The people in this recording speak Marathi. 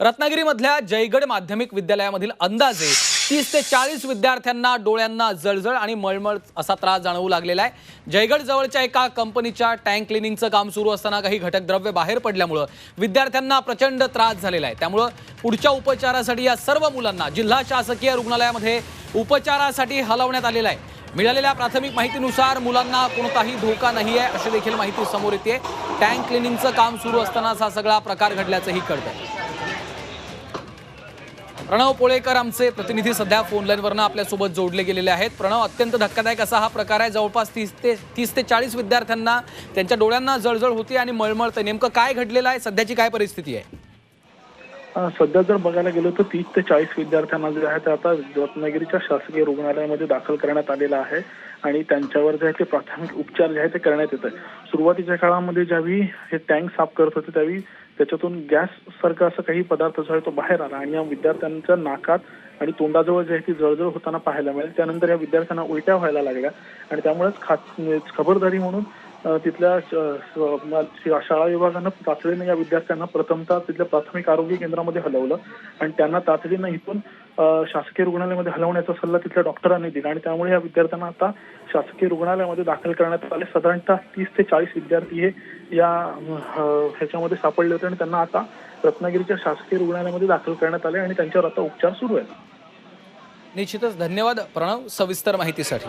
रत्नागिरीमधल्या जयगड माध्यमिक विद्यालयामधील अंदाजे तीस ते चाळीस विद्यार्थ्यांना डोळ्यांना जळजळ आणि मळमळ असा त्रास जाणवू लागलेला आहे. जयगड जवळच्या एका कंपनीच्या टँक क्लिनिंगचं काम सुरू असताना काही घटक द्रव्य बाहेर पडल्यामुळं विद्यार्थ्यांना प्रचंड त्रास झालेला आहे. त्यामुळं पुढच्या उपचारासाठी या सर्व मुलांना जिल्हा शासकीय रुग्णालयामध्ये उपचारासाठी हलवण्यात आलेलं आहे. मिळालेल्या प्राथमिक माहितीनुसार मुलांना कोणताही धोका नाही आहे अशी देखील माहिती समोर येते टँक क्लिनिंगचं काम सुरू असतानाच हा सगळा प्रकार घडल्याचंही कळतं प्रणव पोळेकर आमचे प्रतिनिधी सध्या फोनलाईनवरनं आपल्यासोबत जोडले गेलेले आहेत. प्रणव अत्यंत धक्कादायक असा हा प्रकार आहे. जवळपास तीस ते तीस ते चाळीस विद्यार्थ्यांना त्यांच्या डोळ्यांना जळजळ होती आणि मळमळतं. नेमकं काय घडलेलं आहे? सध्याची काय परिस्थिती आहे? सध्या जर बघायला गेलो तर तीस ते चाळीस विद्यार्थ्यांना जे आहे ते आता रत्नागिरीच्या शासकीय रुग्णालयामध्ये दाखल करण्यात आलेलं आहे आणि त्यांच्यावर जे आहे ते प्राथमिक उपचार जे आहे ते करण्यात येत आहे सुरुवातीच्या काळामध्ये ज्यावेळी हे टँक साफ करत होते त्यावेळी त्याच्यातून गॅस सारखा असा काही पदार्थ जो आहे तो बाहेर आला आणि या विद्यार्थ्यांच्या नाकात आणि तोंडाजवळ जे आहे ती जळजळ होताना पाहायला मिळेल. त्यानंतर या विद्यार्थ्यांना उलट्या व्हायला लागल्या आणि त्यामुळेच खात खबरदारी म्हणून तिथल्या शाळा विभागानं तातडीने या विद्यार्थ्यांना प्रथमतः तिथल्या प्राथमिक आरोग्य केंद्रामध्ये हलवलं आणि त्यांना तातडीनं इथून शासकीय रुग्णालयामध्ये हलवण्याचा सल्ला तिथल्या डॉक्टरांनी दिला आणि त्यामुळे या विद्यार्थ्यांना आता शासकीय रुग्णालयामध्ये दाखल करण्यात आले. साधारणतः तीस ते चाळीस विद्यार्थी हे या ह्याच्यामध्ये सापडले होते आणि त्यांना आता रत्नागिरीच्या शासकीय रुग्णालयामध्ये दाखल करण्यात आले आणि त्यांच्यावर आता उपचार सुरू आहेत. निश्चितच धन्यवाद प्रणव सविस्तर माहितीसाठी.